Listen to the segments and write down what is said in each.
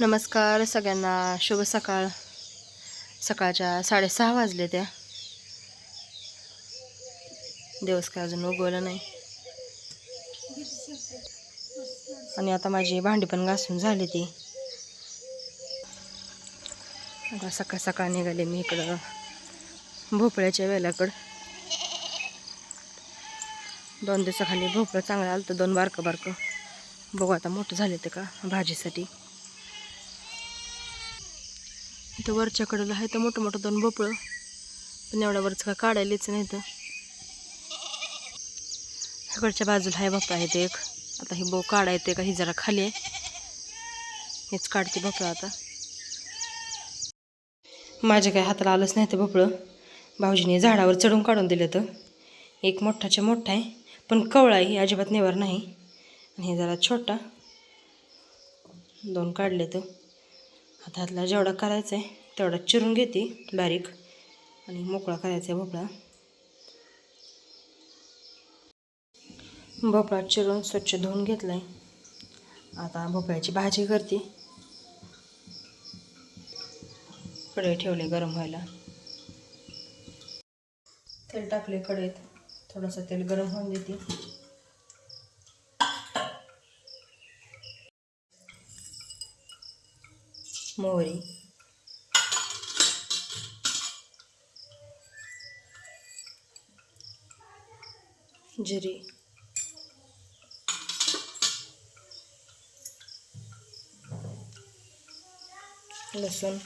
नमस्कार सगळ्यांना. शुभ सकाळ. सकाळच्या साडेसहा वाजले त्या. दिवस काय अजून उगवलं नाही. आणि आता माझी भांडी पण घासून झाली ती. आता सकाळ सकाळ निघाले मी इकडं भोपळ्याच्या वेलाकडं. दोन दिवसाखाली भोपळं चांगलं आलं तर दोन बारकं बारकं. बघू आता मोठं झाले ते का भाजीसाठी. इथं वरच्या कडेला आहे तर मोठं मोठं दोन भोपळं. पण एवढ्या वरच का काढायलाच नाही तर इकडच्या बाजूला आहे भोपळा आहे ते एक. आता ही बो काढायते का ही जरा खाली आहे. हेच काढते भोपळा आता. माझ्या काही हाताला आलंच नाही ते भोपळं. भाऊजीने झाडावर चढून काढून दिलं तर. एक मोठाच्या मोठा आहे पण कवळा आहे ही अजिबात नेवर नाही. आणि हे जरा छोटा. दोन काढले तर. हातातला हातला जेवढा करायचा आहे तेवढा चिरून घेते बारीक आणि मोकळा करायचा आहे भोपळा. भोपळा चिरून स्वच्छ धुवून घेतला आहे आता भोपळ्याची भाजी करते. कढई ठेवले गरम व्हायला. तेल टाकले कढईत. थोडंसं तेल गरम होऊन देते. Mori. Jerry. Listen.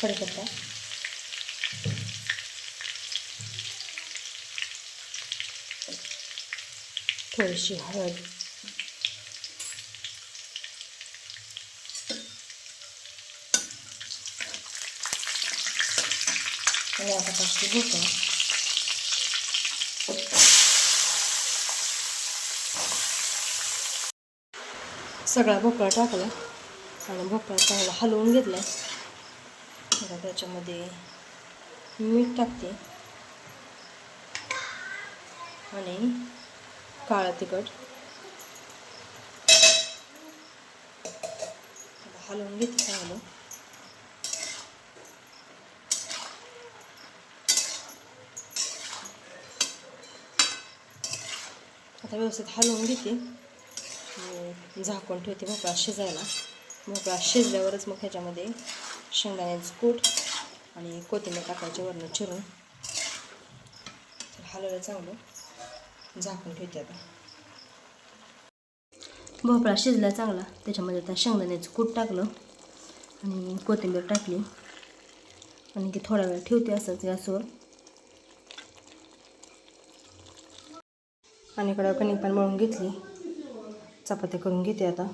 Kari थोडीशी हळद. आणि आता टाकते सगळा भोपळा टाकला. आणि भोपळा चांगला हलवून घेतला. आता त्याच्यामध्ये मीठ टाकते. आणि काळं तिखट. हलवून घेते चांगलं आता व्यवस्थित हलवून घेते. झाकून ठेवते भोपळा शिजायला. भोपळा शिजल्यावरच मग ह्याच्यामध्ये शेंगदाण्याचं कूट आणि कोथिंबीर टाकायची वरनं चिरून. हलवलं चांगलं. झाकून ठेवते आता. भोपळा शिजला चांगला त्याच्यामध्ये आता शेंगदाण्याचं कूट टाकलं आणि कोथिंबीर टाकली. आणि की थोडा वेळ ठेवते असंच गॅसवर. आणि इकडं कणिक पण मळून घेतली. चपाती करून घेते आता.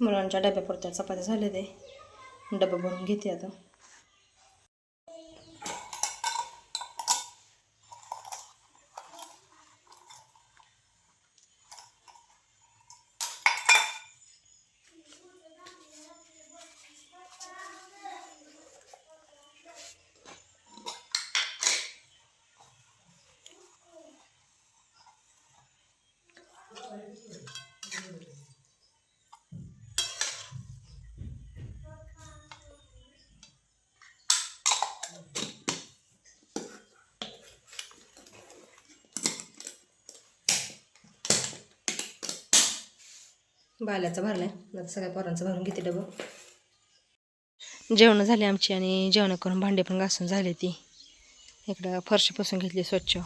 मुलांच्या डब्यापुरत्या चपात्या झाले ते. डबा भरून घेते आता. बाल्याचा आहे आता सगळ्या पोरांचं भरून घेते डबं. जेवणं झाली आमची आणि जेवण करून भांडे पण घासून झाले ती. इकडं फरशी पुसून घेतली स्वच्छ.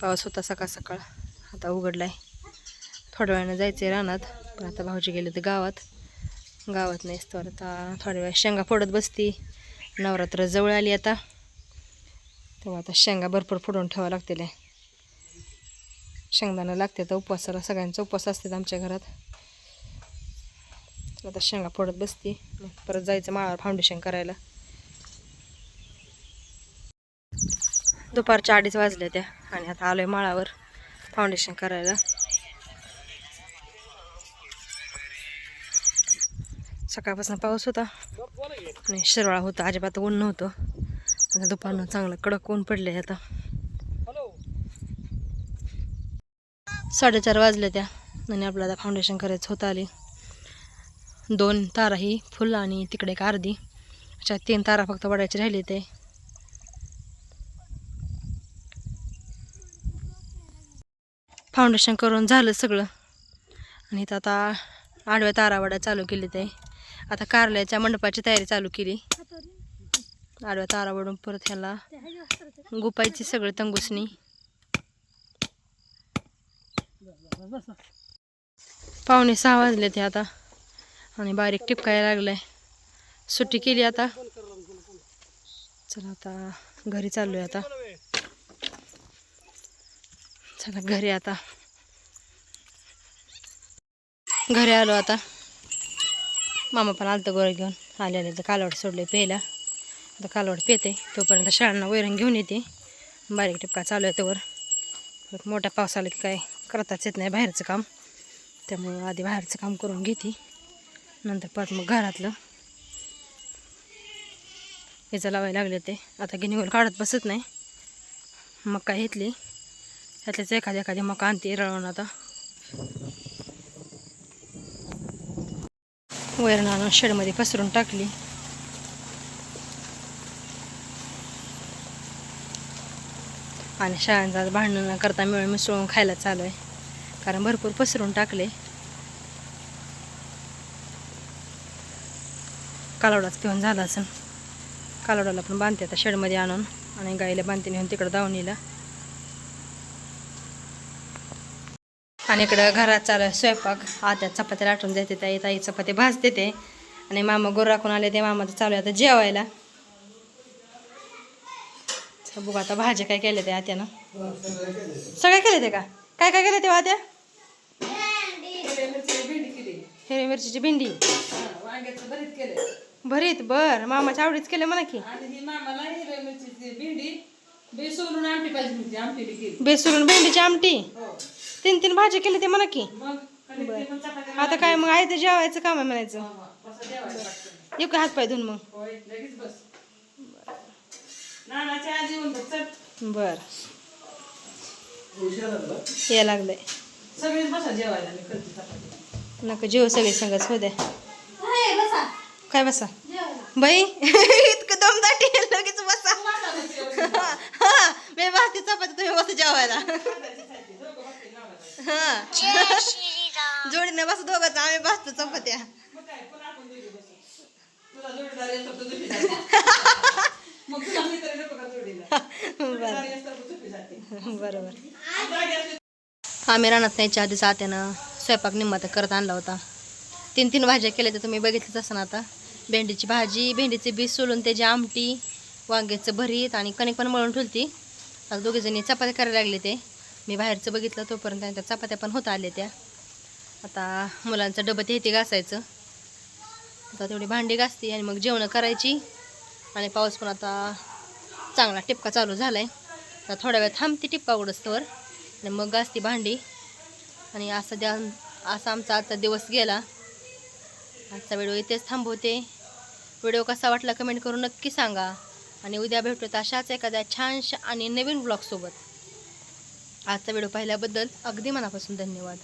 पाऊस होता सकाळ सकाळ. आता उघडला आहे थोड्या वेळानं जायचं आहे रानात. पण आता भाऊजी गेले तर गावात. गावात नाहीच तर आता थोड्या वेळ शेंगा फोडत बसती. नवरात्र जवळ आली आता. तेव्हा आता शेंगा भरपूर फोडून ठेवावं लागतील. आहे शेंगदाणा लागते तर उपवासाला सगळ्यांचा उपवास असतात आमच्या घरात. आता शेंगा फोडत बसती. परत जायचं माळावर फाउंडेशन करायला. दुपारच्या अडीच वाजल्या त्या आणि आता आलोय माळावर फाउंडेशन करायला. सकाळपासून पाऊस होता आणि शिरवाळा होता अजिबात ऊन नव्हतं. आता दुपारनं चांगलं कडक ऊन पडले आता. साडेचार वाजल्या त्या. आणि आपल्याला आता फाउंडेशन करायचं होतं आली दोन तारा ही फुल आणि तिकडे एक अर्धी. अशा तीन तारा फक्त वाढायचे राहिले ते. फाउंडेशन करून झालं सगळं. आणि इथं आता आडव्या तारावाड्या चालू केली ते. आता कारल्याच्या मंडपाची तयारी चालू केली. आडव्या तारावडून परत ह्याला गुपायची सगळं तंगुसणी. पावणे सहा वाजले ते आता. आणि बारीक टिपकायला लागलाय. सुट्टी केली आता. चला आता घरी चाललोय आता. चला घरी आता. घरी आलो आता. मामा पण आलतं गोरं घेऊन. आले आले. तर कालवड सोडले प्यायला. आता कालवड पेते. तोपर्यंत शाळांना वैरण घेऊन येते. बारीक टिपका चालू आहे तोवर. मोठ्या पाऊस आला की काय? करताच येत नाही बाहेरचं काम. त्यामुळं आधी बाहेरचं काम करून घेते. नंतर परत मग घरातलं. याचं लावायला लागले ते. आता गिनीवर काढत बसत नाही. मका घेतली? त्यातल्याच एखादी एखादी मका आणते रळवून आता. वैरण आणून शेडमध्ये पसरून टाकली. आणि शाळांचा भांडण न करता मिळून मिसळून खायला चालू आहे. कारण भरपूर पसरून टाकले. कालवडाच पिऊन झाला असं. कालवडाला पण बांधते आता शेडमध्ये आणून. आणि गाईला बांधते नेऊन तिकडं दावणीला. आणि इकडं घरात चालू आहे स्वयंपाक. आत्या चपात्या लाटून देते ताई. ताई चपाती भाजते ते. आणि मामा गोर राखून आले ते मामाचं चालू आहे आता जेवायला. बघू आता भाज्या काय केल्या ते आत्यानं. सगळ्या केले ते का? काय काय केले ते आत्या? हिरवी मिरचीची भेंडी. भरीत बर. मामाच्या आवडीच केले म्हणा की. ही बेसरून भेंडीची आमटी. हो तीन तीन भाज्या केली ते म्हणा की. आता काय मग आहे ते जेवायचं काम आहे म्हणायचं. येऊ का हात पाय धुवून मग होय लगेच बस नानाच्या आधी येऊन बघ चल बर. या लागलंय. सगळेच बसा जेवायला मी करते चपाती. नका जेव सगळे संगच हो द्या काय बसा? बाई इतकं दमदाटी लगेच बसा. हा, मी बसते चपाती तुम्ही बसा जेवायला. हा. जोडीने बस दोघंच आम्ही बसतो चपात्या मग काय पण आपण दोघी बसू तुला जोडीदार येतो तर झोपी जाते मग तुला मी तरी नको का जोडीला जोडीदार येतो तर झोपी जाते बरोबर. आम्ही रानात नाहीच्या आधीच आत्यानं स्वयंपाक निम्मात करत आणला होता. तीन तीन भाज्या केल्या तर तुम्ही बघितलंच असं आता. भेंडीची भाजी भेंडीचे बी सोलून त्याची आमटी वांग्याचं भरीत आणि कणिक पण मळून ठेवती आता दोघीजणी चपात्या करायला लागले ते. मी बाहेरचं बघितलं तोपर्यंत त्यांच्या चपात्या पण होत आल्या त्या. आता मुलांचं डबं ते घासायचं. आता तेवढी भांडी घासते आणि मग जेवणं करायची. आणि पाऊस पण आता चांगला टिपका चालू झाला आहे आता थोड्या वेळ थांबते टिपका उडस्तवर आणि मग घासती भांडी. आणि असं द्या असा आमचा आजचा दिवस गेला. आजचा व्हिडिओ इथेच थांबवते. व्हिडिओ कसा वाटला कमेंट करून नक्की सांगा. आणि उद्या भेटूत अशाच एखाद्या छानशा आणि नवीन ब्लॉगसोबत आजचा व्हिडिओ पाहिल्याबद्दल अगदी मनापासून धन्यवाद.